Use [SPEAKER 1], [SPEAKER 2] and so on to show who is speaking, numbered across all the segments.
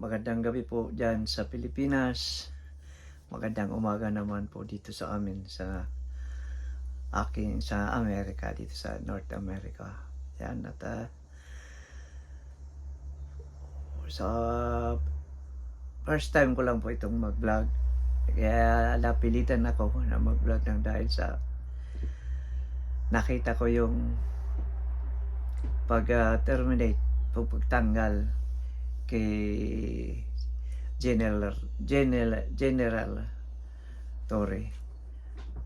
[SPEAKER 1] Magandang gabi po dyan sa Pilipinas. Magandang umaga naman po dito sa amin sa aking sa Amerika dito sa North America. Yan at ah, sa first time ko lang po itong mag-vlog. Kaya napilitan ako na mag-vlog ng dahil sa nakita ko yung pag-terminate, pagtanggal kay General General General Torre.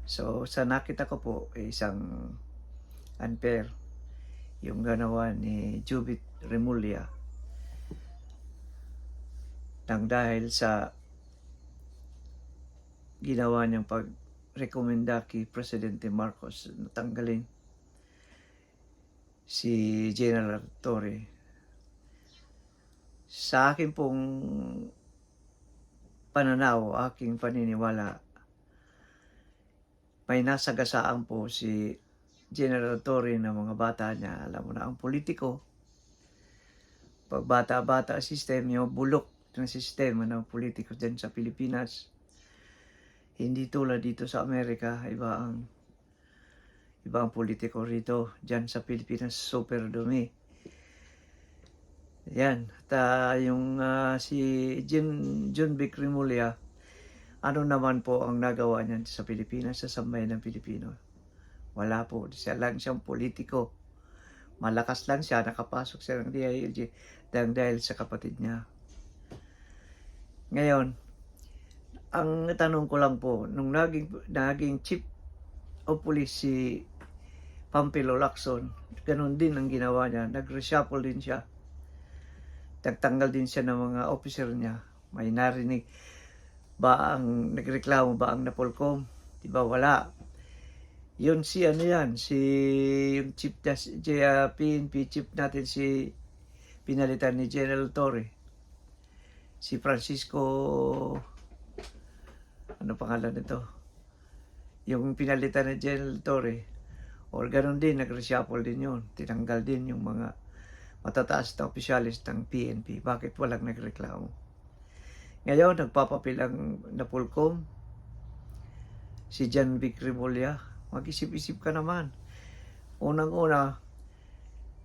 [SPEAKER 1] So sa nakita ko po isang unfair yung ganawa ni Jubit Remulla nang dahil sa ginawa niyang pag-rekomenda kay Presidente Marcos na tanggalin si General Torre sa akin pong pananaw, aking paniniwala, may nasagasaan po si General Torre ng mga bata niya. Alam mo na, ang politiko, pag bata-bata ang sistema, bulok ng sistema ng politiko dyan sa Pilipinas. Hindi tulad dito sa Amerika, iba ang iba ang politiko rito. Dyan sa Pilipinas, super dumi. Yan. At ah, yung ah, si Jun Vic Remulla, ano naman po ang nagawa niyan sa Pilipinas, sa sambayan ng Pilipino? Wala po. Siya lang siyang politiko. Malakas lang siya, nakapasok siya ng DILG dahil, dahil sa kapatid niya. Ngayon, ang tanong ko lang po, nung naging, naging chief of police si Pampilo Lacson, ganun din ang ginawa niya. Nag-reshuffle din siya nagtanggal din siya ng mga officer niya. May narinig ba ang nagreklamo ba ang Napolcom? Di ba wala? Yun si ano yan, si yung chief uh, PNP chief natin si pinalitan ni General Torre. Si Francisco ano pangalan nito? Yung pinalitan ni General Torre. Or ganun din, nag-reshuffle din yun. Tinanggal din yung mga matataas na opisyalis ng PNP. Bakit walang nagreklamo? Ngayon, nagpapapil ang Napolcom, si Jan Vic Remulla. Mag-isip-isip ka naman. Unang-una,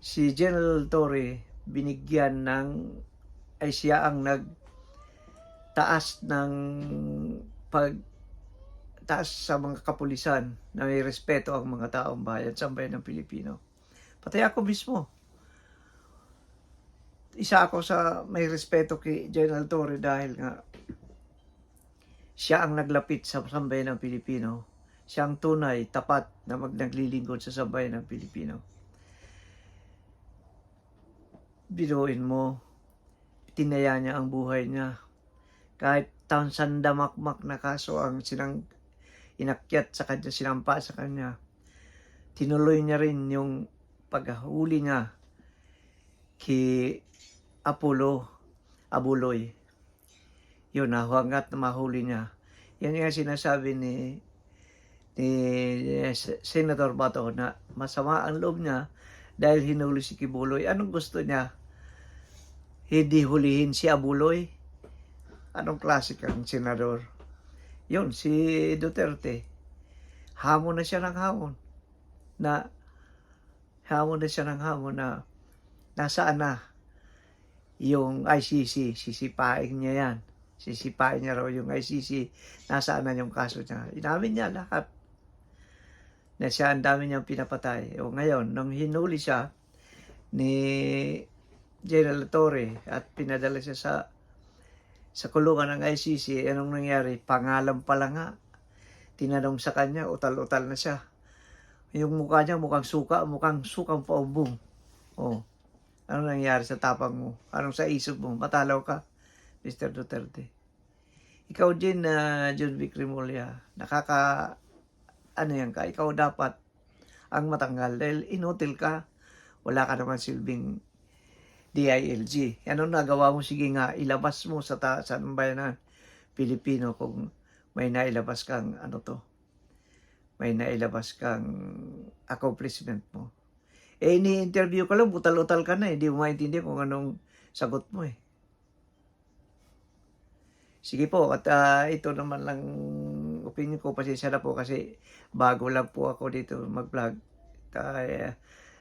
[SPEAKER 1] si General Torre binigyan ng ay siya ang nagtaas ng pag taas sa mga kapulisan na may respeto ang mga taong bayan sa bayan ng Pilipino. Pati ako mismo, isa ako sa may respeto kay General Torre dahil nga siya ang naglapit sa sambayan ng Pilipino. Siya ang tunay, tapat na magnaglilingkod sa sambayan ng Pilipino. Biruin mo, tinaya niya ang buhay niya. Kahit taon sandamakmak na kaso ang sinang inakyat sa kanya, sinampa sa kanya. Tinuloy niya rin yung paghuli niya kay Apollo Abuloy. Yun, nahuangat na mahuli niya. Yan yung sinasabi ni, ni Senator Bato na masama ang loob niya dahil hinuli si Kibuloy. Anong gusto niya? Hindi hulihin si Abuloy? Anong klase kang senador? Yun, si Duterte. Hamon na siya ng hamon. Na hamon na siya ng hamon na nasaan na yung ICC, sisipain niya yan. Sisipain niya raw yung ICC, nasaan na yung kaso niya. Inamin niya lahat. Na siya, ang dami niyang pinapatay. O ngayon, nung hinuli siya ni General Torre at pinadala siya sa sa kulungan ng ICC, anong nangyari? Pangalan pa lang nga. Tinanong sa kanya, utal-utal na siya. Yung mukha niya mukhang suka, mukhang sukang paumbong. Oh. Ano nangyari sa tapang mo? Anong sa isip mo? Matalaw ka, Mr. Duterte. Ikaw din uh, John Vic nakaka, ano yan ka, ikaw dapat ang matanggal dahil inutil ka, wala ka naman silbing DILG. Ano nagawa mo? Sige nga, ilabas mo sa, ta- sa bayanan Pilipino kung may nailabas kang ano to, may nailabas kang accomplishment mo. Eh, ini-interview ka lang, butal-utal ka na eh. Hindi mo maintindihan kung anong sagot mo eh. Sige po, at ah, ito naman lang opinion ko. Pasensya na po kasi bago lang po ako dito mag-vlog. Kaya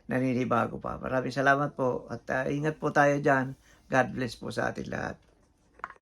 [SPEAKER 1] naninibago pa. Maraming salamat po at ah, ingat po tayo dyan. God bless po sa ating lahat.